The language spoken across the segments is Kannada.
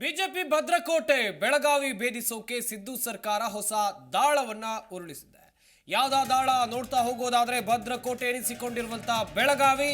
ಬಿಜೆಪಿ ಭದ್ರಕೋಟೆ ಬೆಳಗಾವಿ ಭೇದಿಸೋಕೆ ಸಿದ್ದು ಸರ್ಕಾರ ಹೊಸ ದಾಳವನ್ನ ಉರುಳಿಸಿದೆ. ಯಾವ್ದಾ ದಾಳ ನೋಡ್ತಾ ಹೋಗೋದಾದ್ರೆ ಭದ್ರಕೋಟೆ ಎನಿಸಿಕೊಂಡಿರುವಂತಹ ಬೆಳಗಾವಿ,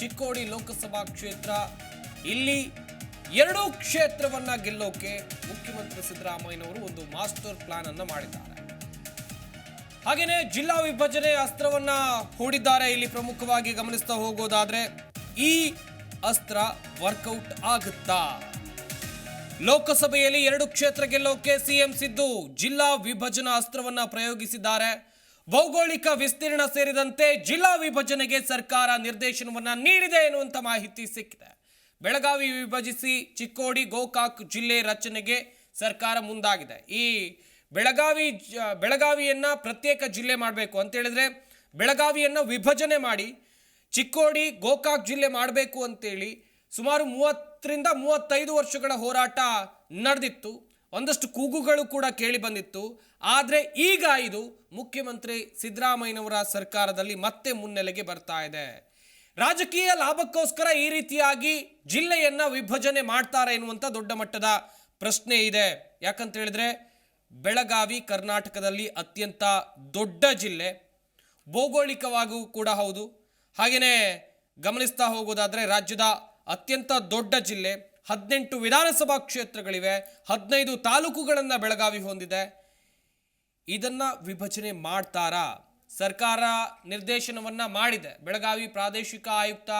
ಚಿಕ್ಕೋಡಿ ಲೋಕಸಭಾ ಕ್ಷೇತ್ರ. ಇಲ್ಲಿ ಎರಡೂ ಕ್ಷೇತ್ರವನ್ನ ಗೆಲ್ಲೋಕೆ ಮುಖ್ಯಮಂತ್ರಿ ಸಿದ್ದರಾಮಯ್ಯನವರು ಒಂದು ಮಾಸ್ಟರ್ ಪ್ಲಾನ್ ಅನ್ನ ಮಾಡಿದ್ದಾರೆ. ಹಾಗೇನೆ ಜಿಲ್ಲಾ ವಿಭಜನೆ ಅಸ್ತ್ರವನ್ನ ಹೂಡಿದ್ದಾರೆ ಇಲ್ಲಿ ಪ್ರಮುಖವಾಗಿ ಗಮನಿಸ್ತಾ ಹೋಗೋದಾದ್ರೆ ಈ ಅಸ್ತ್ರ ವರ್ಕೌಟ್ ಆಗುತ್ತಾ? ಲೋಕಸಭೆಯಲ್ಲಿ ಎರಡು ಕ್ಷೇತ್ರ ಗೆಲ್ಲೋಕೆ ಸಿಎಂ ಸಿದ್ದು ಜಿಲ್ಲಾ ವಿಭಜನಾ ಅಸ್ತ್ರವನ್ನ ಪ್ರಯೋಗಿಸಿದ್ದಾರೆ. ಭೌಗೋಳಿಕ ವಿಸ್ತೀರ್ಣ ಸೇರಿದಂತೆ ಜಿಲ್ಲಾ ವಿಭಜನೆಗೆ ಸರ್ಕಾರ ನಿರ್ದೇಶನವನ್ನ ನೀಡಿದೆ ಎನ್ನುವಂಥ ಮಾಹಿತಿ ಸಿಕ್ಕಿದೆ. ಬೆಳಗಾವಿ ವಿಭಜಿಸಿ ಚಿಕ್ಕೋಡಿ, ಗೋಕಾಕ್ ಜಿಲ್ಲೆ ರಚನೆಗೆ ಸರ್ಕಾರ ಮುಂದಾಗಿದೆ. ಈ ಬೆಳಗಾವಿ ಬೆಳಗಾವಿಯನ್ನ ಪ್ರತ್ಯೇಕ ಜಿಲ್ಲೆ ಮಾಡಬೇಕು ಅಂತ ಹೇಳಿದ್ರೆ ಬೆಳಗಾವಿಯನ್ನ ವಿಭಜನೆ ಮಾಡಿ ಚಿಕ್ಕೋಡಿ, ಗೋಕಾಕ್ ಜಿಲ್ಲೆ ಮಾಡಬೇಕು ಅಂತೇಳಿ ಸುಮಾರು ಮೂವತ್ತರಿಂದ ಮೂವತ್ತೈದು ವರ್ಷಗಳ ಹೋರಾಟ ನಡೆದಿತ್ತು. ಒಂದಷ್ಟು ಕೂಗುಗಳು ಕೂಡ ಕೇಳಿ ಬಂದಿತ್ತು. ಆದರೆ ಈಗ ಇದು ಮುಖ್ಯಮಂತ್ರಿ ಸಿದ್ದರಾಮಯ್ಯನವರ ಸರ್ಕಾರದಲ್ಲಿ ಮತ್ತೆ ಮುನ್ನೆಲೆಗೆ ಬರ್ತಾ ಇದೆ. ರಾಜಕೀಯ ಲಾಭಕ್ಕೋಸ್ಕರ ಈ ರೀತಿಯಾಗಿ ಜಿಲ್ಲೆಯನ್ನು ವಿಭಜನೆ ಮಾಡ್ತಾರೆ ಎನ್ನುವಂಥ ದೊಡ್ಡ ಮಟ್ಟದ ಪ್ರಶ್ನೆ ಇದೆ. ಯಾಕಂತ ಹೇಳಿದ್ರೆ ಬೆಳಗಾವಿ, ಕರ್ನಾಟಕದಲ್ಲಿ ಅತ್ಯಂತ ದೊಡ್ಡ ಜಿಲ್ಲೆ. ಭೌಗೋಳಿಕವಾಗೂ ಕೂಡ ಹೌದು. ಹಾಗೆಯೇ ಗಮನಿಸ್ತಾ ಹೋಗೋದಾದರೆ ರಾಜ್ಯದ ಅತ್ಯಂತ ದೊಡ್ಡ ಜಿಲ್ಲೆ, ಹದಿನೆಂಟು ವಿಧಾನಸಭಾ ಕ್ಷೇತ್ರಗಳಿವೆ, ಹದಿನೈದು ತಾಲೂಕುಗಳನ್ನು ಬೆಳಗಾವಿ ಹೊಂದಿದೆ. ಇದನ್ನು ವಿಭಜನೆ ಮಾಡ್ತಾರಾ? ಸರ್ಕಾರ ನಿರ್ದೇಶನವನ್ನ ಮಾಡಿದೆ. ಬೆಳಗಾವಿ ಪ್ರಾದೇಶಿಕ ಆಯುಕ್ತ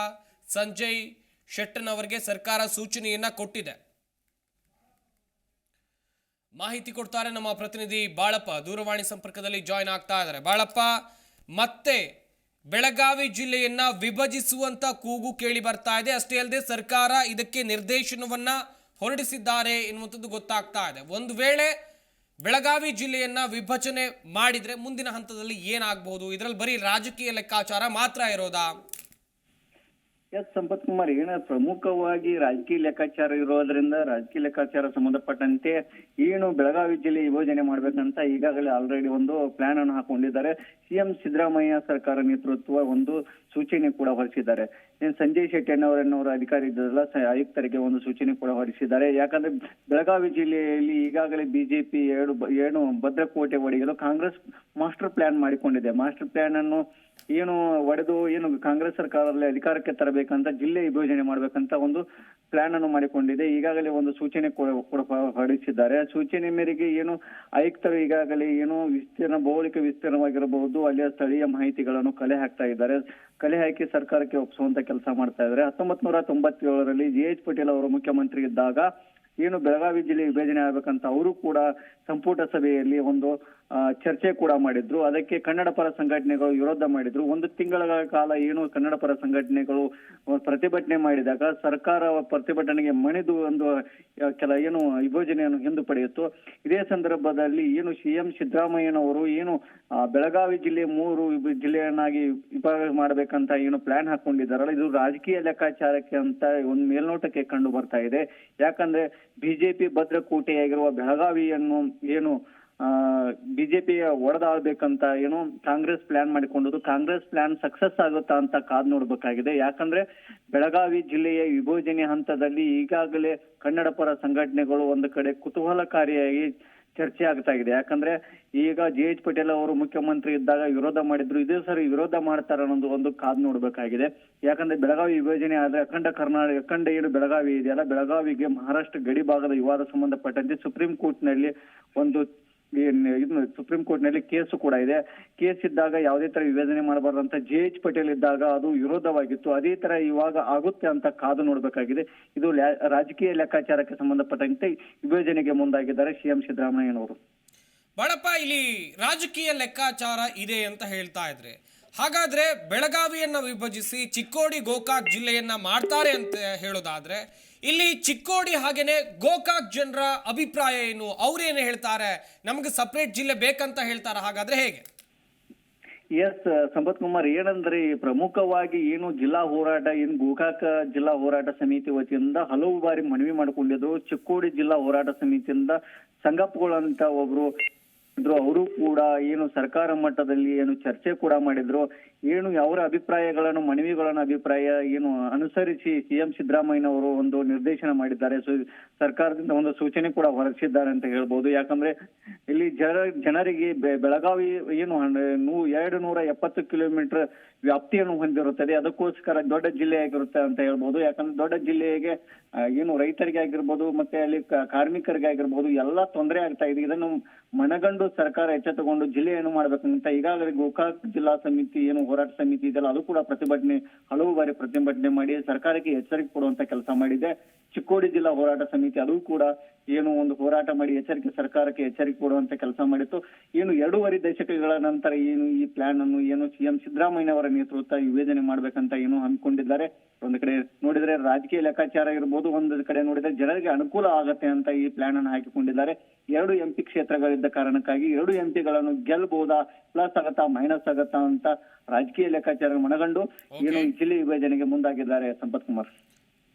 ಸಂಜಯ್ ಶೆಟ್ಟನ್ ಅವರಿಗೆ ಸರ್ಕಾರ ಸೂಚನೆಯನ್ನ ಕೊಟ್ಟಿದೆ. ಮಾಹಿತಿ ಕೊಡ್ತಾರೆ ನಮ್ಮ ಪ್ರತಿನಿಧಿ ಬಾಳಪ್ಪ. ದೂರವಾಣಿ ಸಂಪರ್ಕದಲ್ಲಿ ಜಾಯ್ನ್ ಆಗ್ತಾ ಇದ್ದಾರೆ. ಬಾಳಪ್ಪ, ಮತ್ತೆ ಬೆಳಗಾವಿ ಜಿಲ್ಲೆಯನ್ನ ವಿಭಜಿಸುವಂತ ಕೂಗು ಕೇಳಿ ಬರ್ತಾ ಇದೆ. ಅಷ್ಟೇ ಅಲ್ಲದೆ ಸರ್ಕಾರ ಇದಕ್ಕೆ ನಿರ್ದೇಶನವನ್ನ ಹೊರಡಿಸಿದ್ದಾರೆ ಎನ್ನುವಂಥದ್ದು ಗೊತ್ತಾಗ್ತಾ ಇದೆ. ಒಂದು ವೇಳೆ ಬೆಳಗಾವಿ ಜಿಲ್ಲೆಯನ್ನ ವಿಭಜನೆ ಮಾಡಿದ್ರೆ ಮುಂದಿನ ಹಂತದಲ್ಲಿ ಏನಾಗಬಹುದು? ಇದರಲ್ಲಿ ಬರೀ ರಾಜಕೀಯ ಲೆಕ್ಕಾಚಾರ ಮಾತ್ರ ಇರೋದಾ? ಎಸ್, ಸಂಪತ್ ಕುಮಾರ್, ಏನ ಪ್ರಮುಖವಾಗಿ ರಾಜಕೀಯ ಲೆಕ್ಕಾಚಾರ ಇರೋದ್ರಿಂದ ರಾಜಕೀಯ ಲೆಕ್ಕಾಚಾರ ಸಂಬಂಧಪಟ್ಟಂತೆ ಏನು ಬೆಳಗಾವಿ ಜಿಲ್ಲೆ ಯೋಜನೆ ಮಾಡ್ಬೇಕಂತ ಈಗಾಗಲೇ ಆಲ್ರೆಡಿ ಒಂದು ಪ್ಲಾನ್ ಅನ್ನು ಹಾಕೊಂಡಿದ್ದಾರೆ. ಸಿಎಂ ಸಿದ್ದರಾಮಯ್ಯ ಸರ್ಕಾರ ನೇತೃತ್ವ ಒಂದು ಸೂಚನೆ ಕೂಡ ಹೊರಡಿಸಿದ್ದಾರೆ. ಏನ್ ಸಂಜಯ್ ಶೆಟ್ಟಿ ಅನ್ನೋರನ್ನವರ ಅಧಿಕಾರಿ ಇದ್ದಲ್ಲ ಆಯುಕ್ತರಿಗೆ ಒಂದು ಸೂಚನೆ ಕೂಡ ಹೊರಡಿಸಿದ್ದಾರೆ. ಯಾಕಂದ್ರೆ ಬೆಳಗಾವಿ ಜಿಲ್ಲೆಯಲ್ಲಿ ಈಗಾಗಲೇ ಬಿಜೆಪಿ ಎರಡು, ಏನು ಭದ್ರಕೋಟೆ ಒಡೆಯಲು ಕಾಂಗ್ರೆಸ್ ಮಾಸ್ಟರ್ ಪ್ಲಾನ್ ಮಾಡಿಕೊಂಡಿದೆ. ಮಾಸ್ಟರ್ ಪ್ಲಾನ್ ಅನ್ನು ಏನು ಒಡೆದು, ಏನು ಕಾಂಗ್ರೆಸ್ ಸರ್ಕಾರದಲ್ಲಿ ಅಧಿಕಾರಕ್ಕೆ ತರಬೇಕಂತ ಜಿಲ್ಲೆ ವಿಭಜನೆ ಮಾಡ್ಬೇಕಂತ ಒಂದು ಪ್ಲಾನ್ ಅನ್ನು ಮಾಡಿಕೊಂಡಿದೆ. ಈಗಾಗಲೇ ಒಂದು ಸೂಚನೆ ಕೂಡ ಆ ಹೊರಡಿಸಿದ್ದಾರೆ ಸೂಚನೆ ಮೇರೆಗೆ ಏನು ಆಯುಕ್ತರು ಈಗಾಗಲೇ ಏನು ವಿಸ್ತೀರ್ಣ, ಭೌಗೋಳಿಕ ವಿಸ್ತೀರ್ಣವಾಗಿರಬಹುದು, ಅಲ್ಲಿಯ ಸ್ಥಳೀಯ ಮಾಹಿತಿಗಳನ್ನು ಕಲೆ ಹಾಕ್ತಾ ಇದ್ದಾರೆ. ಕಲೆ ಹಾಕಿ ಸರ್ಕಾರಕ್ಕೆ ಒಪ್ಪಿಸುವಂತ ಕೆಲಸ ಮಾಡ್ತಾ ಇದ್ದಾರೆ. ಹತ್ತೊಂಬತ್ ನೂರ ತೊಂಬತ್ತೇಳರಲ್ಲಿ ಜಿ. ಎಚ್. ಪಟೇಲ್ ಅವರು ಮುಖ್ಯಮಂತ್ರಿ ಇದ್ದಾಗ, ಏನು ಬೆಳಗಾವಿ ಜಿಲ್ಲೆ ವಿಭಜನೆ ಆಗ್ಬೇಕಂತ ಅವರು ಕೂಡ ಸಂಪುಟ ಸಭೆಯಲ್ಲಿ ಒಂದು ಚರ್ಚೆ ಕೂಡ ಮಾಡಿದ್ರು. ಅದಕ್ಕೆ ಕನ್ನಡ ಪರ ಸಂಘಟನೆಗಳು ವಿರೋಧ ಮಾಡಿದ್ರು. ಒಂದು ತಿಂಗಳ ಕಾಲ ಏನು ಕನ್ನಡ ಪರ ಸಂಘಟನೆಗಳು ಪ್ರತಿಭಟನೆ ಮಾಡಿದಾಗ ಸರ್ಕಾರ ಪ್ರತಿಭಟನೆಗೆ ಮಣಿದು ಒಂದು ಕೆಲ ಏನು ವಿಭಜನೆಯನ್ನು ಹಿಂದುಪಡೆಯಿತು ಇದೇ ಸಂದರ್ಭದಲ್ಲಿ ಏನು ಸಿಎಂ ಸಿದ್ದರಾಮಯ್ಯನವರು ಏನು ಬೆಳಗಾವಿ ಜಿಲ್ಲೆ ಮೂರು ಜಿಲ್ಲೆಯನ್ನಾಗಿ ವಿಭಾಗ ಮಾಡಬೇಕಂತ ಏನು ಪ್ಲಾನ್ ಹಾಕೊಂಡಿದ್ದಾರಲ್ಲ, ಇದು ರಾಜಕೀಯ ಲೆಕ್ಕಾಚಾರಕ್ಕೆ ಅಂತ ಒಂದು ಮೇಲ್ನೋಟಕ್ಕೆ ಕಂಡು ಬರ್ತಾ ಇದೆ. ಯಾಕಂದ್ರೆ ಬಿಜೆಪಿ ಭದ್ರಕೋಟೆಯಾಗಿರುವ ಬೆಳಗಾವಿಯನ್ನು ಏನು ಬಿಜೆಪಿಯ ಒಡೆದಾಳ್ಬೇಕಂತ ಏನು ಕಾಂಗ್ರೆಸ್ ಪ್ಲಾನ್ ಮಾಡಿಕೊಂಡಿದ್ದು ಕಾಂಗ್ರೆಸ್ ಪ್ಲಾನ್ ಸಕ್ಸಸ್ ಆಗುತ್ತಾ ಅಂತ ಕಾದ್ ನೋಡ್ಬೇಕಾಗಿದೆ. ಯಾಕಂದ್ರೆ ಬೆಳಗಾವಿ ಜಿಲ್ಲೆಯ ವಿಭಜನೆ ಹಂತದಲ್ಲಿ ಈಗಾಗಲೇ ಕನ್ನಡ ಪರ ಸಂಘಟನೆಗಳು ಒಂದು ಕಡೆ ಕುತೂಹಲಕಾರಿಯಾಗಿ ಚರ್ಚೆ ಆಗ್ತಾ ಇದೆ. ಯಾಕಂದ್ರೆ ಈಗ ಜಿ ಎಚ್ ಪಟೇಲ್ ಅವರು ಮುಖ್ಯಮಂತ್ರಿ ಇದ್ದಾಗ ವಿರೋಧ ಮಾಡಿದ್ರು. ಇದೇ ಸರಿ ವಿರೋಧ ಮಾಡ್ತಾರ ಅನ್ನೋದು ಒಂದು ಕಾದ್ ನೋಡ್ಬೇಕಾಗಿದೆ. ಯಾಕಂದ್ರೆ ಬೆಳಗಾವಿ ವಿಭಜನೆ ಆದ್ರೆ ಅಖಂಡ ಕರ್ನಾಟಕ, ಅಖಂಡ ಏನು ಬೆಳಗಾವಿ ಇದೆಯಲ್ಲ. ಬೆಳಗಾವಿಗೆ ಮಹಾರಾಷ್ಟ್ರ ಗಡಿ ಭಾಗದ ವಿವಾದ ಸಂಬಂಧಪಟ್ಟಂತೆ ಸುಪ್ರೀಂ ಕೋರ್ಟ್ನಲ್ಲಿ ಒಂದು ಸುಪ್ರೀಂ ಕೋರ್ಟ್ನಲ್ಲಿ ಕೇಸು ಕೂಡ ಇದೆ. ಕೇಸ್ ಇದ್ದಾಗ ಯಾವುದೇ ತರ ವಿವೇಚನೆ ಮಾಡಬಾರ್ದು ಅಂತ ಜೆ ಎಚ್ ಪಟೇಲ್ ಇದ್ದಾಗ ಅದು ವಿರೋಧವಾಗಿತ್ತು. ಅದೇ ತರ ಇವಾಗ ಆಗುತ್ತೆ ಅಂತ ಕಾದು ನೋಡಬೇಕಾಗಿದೆ. ಇದು ರಾಜಕೀಯ ಲೆಕ್ಕಾಚಾರಕ್ಕೆ ಸಂಬಂಧಪಟ್ಟಂತೆ ವಿಭಜನೆಗೆ ಮುಂದಾಗಿದ್ದಾರೆ ಸಿಎಂ ಸಿದ್ದರಾಮಯ್ಯನವರು. ಬಾಳಪ್ಪ, ಇಲ್ಲಿ ರಾಜಕೀಯ ಲೆಕ್ಕಾಚಾರ ಇದೆ ಅಂತ ಹೇಳ್ತಾ ಇದ್ರೆ ಹಾಗಾದ್ರೆ ಬೆಳಗಾವಿಯನ್ನ ವಿಭಜಿಸಿ ಚಿಕ್ಕೋಡಿ ಗೋಕಾಕ್ ಜಿಲ್ಲೆಯನ್ನ ಮಾಡ್ತಾರೆ ಅಂತ ಹೇಳೋದಾದ್ರೆ, ಇಲ್ಲಿ ಚಿಕ್ಕೋಡಿ ಹಾಗೇನೆ ಗೋಕಾಕ್ ಜನರ ಅಭಿಪ್ರಾಯ ಏನು? ಅವ್ರೇನು ಹೇಳ್ತಾರೆ? ನಮ್ಗೆ ಸಪ್ರೇಟ್ ಜಿಲ್ಲೆ ಬೇಕಂತ ಹೇಳ್ತಾರೆ? ಹಾಗಾದ್ರೆ ಹೇಗೆ? ಎಸ್ ಸಂಪತ್ ಕುಮಾರ್, ಏನಂದ್ರೆ? ಪ್ರಮುಖವಾಗಿ ಏನು ಜಿಲ್ಲಾ ಹೋರಾಟ, ಏನು ಗೋಕಾಕ ಜಿಲ್ಲಾ ಹೋರಾಟ ಸಮಿತಿ ವತಿಯಿಂದ ಹಲವು ಬಾರಿ ಮನವಿ ಮಾಡಿಕೊಂಡಿದ್ರು. ಚಿಕ್ಕೋಡಿ ಜಿಲ್ಲಾ ಹೋರಾಟ ಸಮಿತಿಯಿಂದ ಸಂಗಪ್ಗಳಂತ ಒಬ್ರು ಅವರು ಕೂಡ ಏನು ಸರ್ಕಾರ ಮಟ್ಟದಲ್ಲಿ ಏನು ಚರ್ಚೆ ಕೂಡ ಮಾಡಿದ್ರು, ಏನು ಅವರ ಅಭಿಪ್ರಾಯಗಳನ್ನು, ಮನವಿಗಳನ್ನು ಅಭಿಪ್ರಾಯ ಏನು ಅನುಸರಿಸಿ ಸಿಎಂ ಸಿದ್ದರಾಮಯ್ಯ ಅವರು ಒಂದು ನಿರ್ದೇಶನ ಮಾಡಿದ್ದಾರೆ. ಸರ್ಕಾರದಿಂದ ಒಂದು ಸೂಚನೆ ಕೂಡ ಹೊರಡಿಸಿದ್ದಾರೆ ಅಂತ ಹೇಳ್ಬೋದು. ಯಾಕಂದ್ರೆ ಇಲ್ಲಿ ಜನ, ಜನರಿಗೆ ಬೆಳಗಾವಿ ಏನು ನೂ, ಎರಡು ನೂರ ಎಪ್ಪತ್ತು ಕಿಲೋಮೀಟರ್ ವ್ಯಾಪ್ತಿಯನ್ನು ಹೊಂದಿರುತ್ತದೆ. ಅದಕ್ಕೋಸ್ಕರ ದೊಡ್ಡ ಜಿಲ್ಲೆಯಾಗಿರುತ್ತೆ ಅಂತ ಹೇಳ್ಬೋದು. ಯಾಕಂದ್ರೆ ದೊಡ್ಡ ಜಿಲ್ಲೆಗೆ ಏನು ರೈತರಿಗೆ ಆಗಿರ್ಬೋದು ಮತ್ತೆ ಅಲ್ಲಿ ಕಾರ್ಮಿಕರಿಗೆ ಆಗಿರ್ಬೋದು ಎಲ್ಲಾ ತೊಂದರೆ ಆಗ್ತಾ ಇದೆ. ಇದನ್ನು ಮನಗಂಡು ಸರ್ಕಾರ ಎಚ್ಚೆತ್ತುಕೊಂಡು ಜಿಲ್ಲೆಯನ್ನು ಮಾಡ್ಬೇಕಂತ ಈಗಾಗಲೇ ಗೋಕಾಕ್ ಜಿಲ್ಲಾ ಸಮಿತಿ, ಏನು ಹೋರಾಟ ಸಮಿತಿ ಇದೆಲ್ಲ, ಅದು ಕೂಡ ಪ್ರತಿಭಟನೆ, ಹಲವು ಬಾರಿ ಪ್ರತಿಭಟನೆ ಮಾಡಿ ಸರ್ಕಾರಕ್ಕೆ ಎಚ್ಚರಿಕೆ ಕೊಡುವಂತ ಕೆಲಸ ಮಾಡಿದೆ. ಚಿಕ್ಕೋಡಿ ಜಿಲ್ಲಾ ಹೋರಾಟ ಸಮಿತಿ ಅದು ಕೂಡ ಏನು ಒಂದು ಹೋರಾಟ ಮಾಡಿ ಎಚ್ಚರಿಕೆ ಸರ್ಕಾರಕ್ಕೆ ಎಚ್ಚರಿಕೆ ಕೊಡುವಂತ ಕೆಲಸ ಮಾಡಿತ್ತು. ಏನು ಎರಡೂವರೆ ದಶಕಗಳ ನಂತರ ಏನು ಈ ಪ್ಲಾನ್ ಅನ್ನು ಏನು ಸಿಎಂ ಸಿದ್ದರಾಮಯ್ಯ ಅವರ ನೇತೃತ್ವ ವಿವೇಚನೆ ಮಾಡ್ಬೇಕಂತ ಏನು ಹಮ್ಮಿಕೊಂಡಿದ್ದಾರೆ ಒಂದು ಕಡೆ ನೋಡಿದ್ರೆ ರಾಜಕೀಯ ಲೆಕ್ಕಾಚಾರ ಇರ್ಬೋದು ಒಂದು ಕಡೆ ನೋಡಿದ್ರೆ ಜನರಿಗೆ ಅನುಕೂಲ ಆಗತ್ತೆ ಅಂತ ಈ ಪ್ಲಾನ್ ಅನ್ನು ಹಾಕಿಕೊಂಡಿದ್ದಾರೆ. ಎರಡು ಎಂಪಿ ಕ್ಷೇತ್ರಗಳಿದ್ದ ಕಾರಣಕ್ಕಾಗಿ ಎರಡು ಎಂಪಿಗಳನ್ನು ಗೆಲ್ಬಹುದಾ ಪ್ಲಸ್ ಆಗತ್ತಾ ಮೈನಸ್ ಆಗತ್ತಾ ಅಂತ ರಾಜಕೀಯ ಲೆಕ್ಕಾಚಾರ ಮನಗಂಡು ಏನು ಜಿಲ್ಲೆ ವಿಭಜನೆಗೆ ಮುಂದಾಗಿದ್ದಾರೆ ಸಂಪತ್ ಕುಮಾರ್.